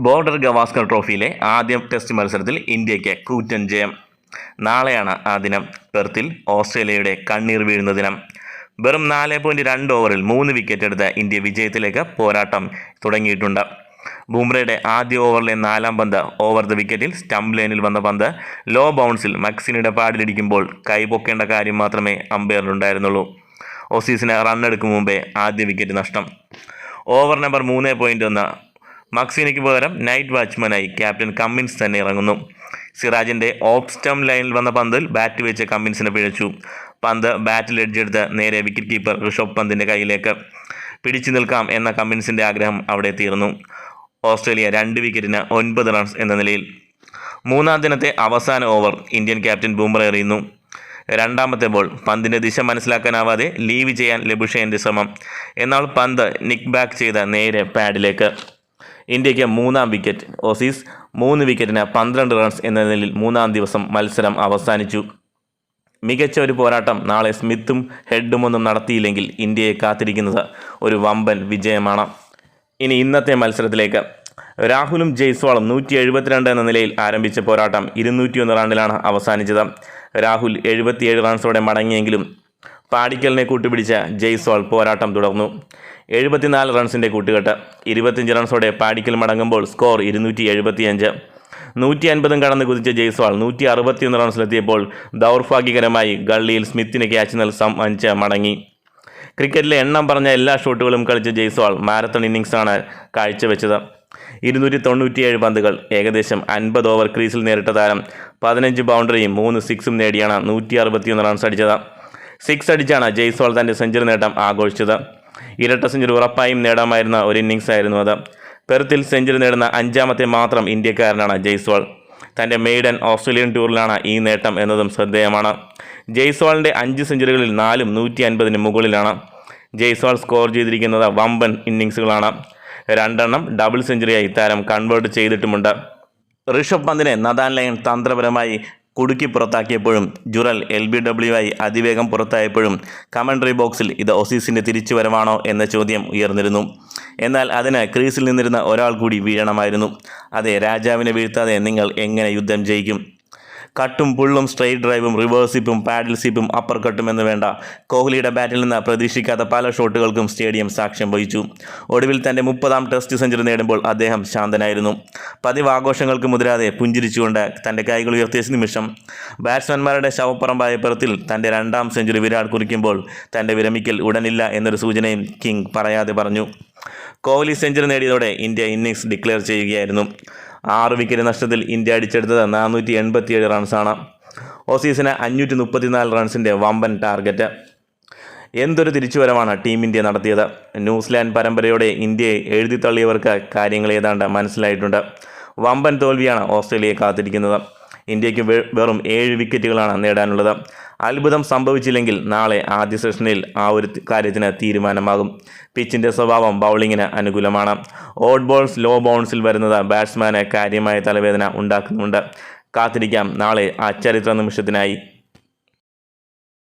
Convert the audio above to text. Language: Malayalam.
ബോർഡർ ഗവാസ്കർ ട്രോഫിയിലെ ആദ്യ ടെസ്റ്റ് മത്സരത്തിൽ ഇന്ത്യയ്ക്ക് കൂറ്റൻ ജയം. നാളെയാണ് ആ ദിനം. പെർത്തിൽ ഓസ്ട്രേലിയയുടെ കണ്ണീർ വീഴുന്ന ദിനം. വെറും നാല് പോയിന്റ് രണ്ട് ഓവറിൽ മൂന്ന് വിക്കറ്റ് എടുത്ത ഇന്ത്യ വിജയത്തിലേക്ക് പോരാട്ടം തുടങ്ങിയിട്ടുണ്ട്. ബുംറയുടെ ആദ്യ ഓവറിലെ നാലാം പന്ത് ഓവർ ദ വിക്കറ്റിൽ സ്റ്റംപ് ലൈനിൽ വന്ന പന്ത് ലോ ബൗൺസിൽ മക്സിനിയുടെ പാടിലിടിക്കുമ്പോൾ കൈപൊക്കേണ്ട കാര്യം മാത്രമേ അമ്പയറിനുണ്ടായിരുന്നുള്ളൂ ഓസീസിന് റണ്ണെടുക്കും മുമ്പേ ആദ്യ വിക്കറ്റ് നഷ്ടം. ഓവർ നമ്പർ മൂന്ന് പോയിന്റ് ഒന്ന് മക്സീനയ്ക്ക് പകരം നൈറ്റ് വാച്ച്മാനായി ക്യാപ്റ്റൻ കമ്മിൻസ് തന്നെ ഇറങ്ങുന്നു. സിറാജിന്റെ ഓഫ് സ്റ്റം ലൈനിൽ വന്ന പന്തിൽ ബാറ്റ് വെച്ച് കമ്മിൻസിനെ പിഴച്ചു. പന്ത് ബാറ്റിൽ എഡ്ജെടുത്ത് നേരെ വിക്കറ്റ് കീപ്പർ ഋഷഭ് പന്തിന്റെ കയ്യിലേക്ക്. പിടിച്ചു നിൽക്കാം എന്ന കമ്മിൻസിന്റെ ആഗ്രഹം അവിടെ തീർന്നു. ഓസ്ട്രേലിയ രണ്ട് വിക്കറ്റിന് ഒൻപത് റൺസ് എന്ന നിലയിൽ. മൂന്നാം ദിനത്തെ അവസാന ഓവർ ഇന്ത്യൻ ക്യാപ്റ്റൻ ബുംറ എറിയുന്നു. രണ്ടാമത്തെ ബോൾ പന്തിന്റെ ദിശ മനസ്സിലാക്കാനാവാതെ ലീവ് ചെയ്യാൻ ലബുഷേന്റെ ശ്രമം. എന്നാൽ പന്ത് നിക്ക് ബാക്ക് ചെയ്ത നേരെ പാഡിലേക്ക് ഇന്ത്യയ്ക്ക് മൂന്നാം വിക്കറ്റ് ഓസീസ് മൂന്ന് വിക്കറ്റിന് പന്ത്രണ്ട് റൺസ് എന്ന നിലയിൽ മൂന്നാം ദിവസം മത്സരം അവസാനിച്ചു. മികച്ച ഒരു പോരാട്ടം നാളെ സ്മിത്തും ഹെഡുമൊന്നും നടത്തിയില്ലെങ്കിൽ ഇന്ത്യയെ കാത്തിരിക്കുന്നത് ഒരു വമ്പൻ വിജയമാണ്. ഇനി ഇന്നത്തെ മത്സരത്തിലേക്ക്. രാഹുലും ജയ്സ്വാളും നൂറ്റി എഴുപത്തിരണ്ട് എന്ന നിലയിൽ ആരംഭിച്ച പോരാട്ടം ഇരുന്നൂറ്റിയൊന്ന് റണ്ണിലാണ് അവസാനിച്ചത്. രാഹുൽ എഴുപത്തിയേഴ് റൺസോടെ മടങ്ങിയെങ്കിലും പാടിക്കലിനെ കൂട്ടുപിടിച്ച ജയ്സ്വാൾ പോരാട്ടം തുടർന്നു. എഴുപത്തിനാല് റൺസിന്റെ കൂട്ടുകെട്ട് ഇരുപത്തിയഞ്ച് റൺസോടെ പാടിക്കൽ മടങ്ങുമ്പോൾ സ്കോർ ഇരുന്നൂറ്റി എഴുപത്തിയഞ്ച് നൂറ്റി അൻപതും കടന്ന് കുതിച്ച ജയ്സ്വാൾ നൂറ്റി അറുപത്തിയൊന്ന് റൺസിലെത്തിയപ്പോൾ ദൗർഭാഗ്യകരമായി ഗള്ളിയിൽ സ്മിത്തിന് ക്യാച്ച് നൽ സമ്മാനിച്ച് മടങ്ങി. ക്രിക്കറ്റിലെ എണ്ണം പറഞ്ഞ എല്ലാ ഷോട്ടുകളും കളിച്ച ജയ്സ്വാൾ മാരത്തൺ ഇന്നിങ്സാണ് കാഴ്ചവെച്ചത്. ഇരുന്നൂറ്റി തൊണ്ണൂറ്റിയേഴ് പന്തുകൾ ഏകദേശം അൻപത് ഓവർ ക്രീസിൽ നേരിട്ട താരം പതിനഞ്ച് ബൗണ്ടറിയും മൂന്ന് സിക്സും നേടിയാണ് നൂറ്റി അറുപത്തിയൊന്ന് റൺസ് അടിച്ചത് സിക്സ് അടിച്ചാണ് ജയ്സ്വാൾ തന്റെ സെഞ്ചുറി നേട്ടം ആഘോഷിച്ചത്. ഇരട്ട സെഞ്ചുറി ഉറപ്പായും നേടാമായിരുന്ന ഒരു ഇന്നിങ്സ് ആയിരുന്നു അത്. പെർത്തിൽ സെഞ്ചുറി നേടുന്ന അഞ്ചാമത്തെ മാത്രം ഇന്ത്യക്കാരനാണ് ജയ്സ്വാൾ തന്റെ മെയ്ഡൻ ഓസ്ട്രേലിയൻ ടൂറിലാണ് ഈ നേട്ടം എന്നതും ശ്രദ്ധേയമാണ്. ജയ്സ്വാളിന്റെ അഞ്ച് സെഞ്ചുറികളിൽ നാലും നൂറ്റി അൻപതിന് മുകളിലാണ്. ജയ്സ്വാൾ സ്കോർ ചെയ്തിരിക്കുന്നത് വമ്പൻ ഇന്നിങ്സുകളാണ് രണ്ടെണ്ണം ഡബിൾ സെഞ്ചുറിയായി താരം കൺവേർട്ട് ചെയ്തിട്ടുമുണ്ട്. ഋഷഭ് പന്തിനെ നദാൻ ലയൻ തന്ത്രപരമായി കുടുക്കി പുറത്താക്കിയപ്പോഴും ജുറൽ എൽ ബി ഡബ്ല്യു ആയി അതിവേഗം പുറത്തായപ്പോഴും കമൻട്രി ബോക്സിൽ ഇത് ഒസീസിന്റെ തിരിച്ചുവരവാണോ എന്ന ചോദ്യം ഉയർന്നിരുന്നു. എന്നാൽ അതിന് ക്രീസിൽ നിന്നിരുന്ന ഒരാൾ കൂടി വീഴണമായിരുന്നു. അതെ രാജാവിനെ വീഴ്ത്താതെ നിങ്ങൾ എങ്ങനെ യുദ്ധം ജയിക്കും? കട്ടും പുള്ളും സ്ട്രെയിറ്റ് ഡ്രൈവും റിവേഴ്സ് സിപ്പും പാഡിൽ സിപ്പും അപ്പർ കട്ടും എന്ന് വേണ്ട. കോഹ്ലിയുടെ ബാറ്റിൽ നിന്ന് പ്രതീക്ഷിക്കാത്ത പല ഷോട്ടുകൾക്കും സ്റ്റേഡിയം സാക്ഷ്യം വഹിച്ചു. ഒടുവിൽ തന്റെ മുപ്പതാം ടെസ്റ്റ് സെഞ്ചുറി നേടുമ്പോൾ അദ്ദേഹം ശാന്തനായിരുന്നു. പതിവ് ആഘോഷങ്ങൾക്ക് മുതിരാതെ പുഞ്ചിരിച്ചുകൊണ്ട് തന്റെ കൈകൾ ഉയർത്തിയ നിമിഷം ബാറ്റ്സ്മാൻമാരുടെ ശവപ്പറമ്പായ പുറത്തിൽ തന്റെ രണ്ടാം സെഞ്ചുറി വിരാട് കുറിക്കുമ്പോൾ തന്റെ വിരമിക്കൽ ഉടനില്ല എന്നൊരു സൂചനയും കിങ് പറയാതെ പറഞ്ഞു. കോഹ്ലി സെഞ്ചുറി നേടിയതോടെ ഇന്ത്യ ഇന്നിങ്സ് ഡിക്ലെയർ ചെയ്യുകയായിരുന്നു. ആറ് വിക്കറ്റ് നഷ്ടത്തിൽ ഇന്ത്യ അടിച്ചെടുത്തത് നാനൂറ്റി എൺപത്തിയേഴ് റൺസാണ് ഓസീസിന് അഞ്ഞൂറ്റി മുപ്പത്തിനാല് റൺസിന്റെ വമ്പൻ ടാർഗറ്റ് എന്തൊരു തിരിച്ചുവരവാണ് ടീം ഇന്ത്യ നടത്തിയത്. ന്യൂസിലാൻഡ് പരമ്പരയോടെ ഇന്ത്യയെ എഴുതിത്തള്ളിയവർക്ക് കാര്യങ്ങൾ ഏതാണ്ട് മനസ്സിലായിട്ടുണ്ട്. വമ്പൻ തോൽവിയാണ് ഓസ്ട്രേലിയയെ കാത്തിരിക്കുന്നത്. ഇന്ത്യയ്ക്ക് വെറും ഏഴ് വിക്കറ്റുകളാണ് നേടാനുള്ളത്. അത്ഭുതം സംഭവിച്ചില്ലെങ്കിൽ നാളെ ആദ്യ സെഷനിൽ ആ ഒരു കാര്യത്തിന് തീരുമാനമാകും. പിച്ചിന്റെ സ്വഭാവം ബൗളിങ്ങിന് അനുകൂലമാണ്. ഓഡ് ബോൾസ് ലോ ബൗൺസിൽ വരുന്നത് ബാറ്റ്സ്മാന് കാര്യമായ തലവേദന ഉണ്ടാക്കുന്നുണ്ട്. കാത്തിരിക്കാം. നാളെ ആ ചരിത്ര നിമിഷത്തിനായി.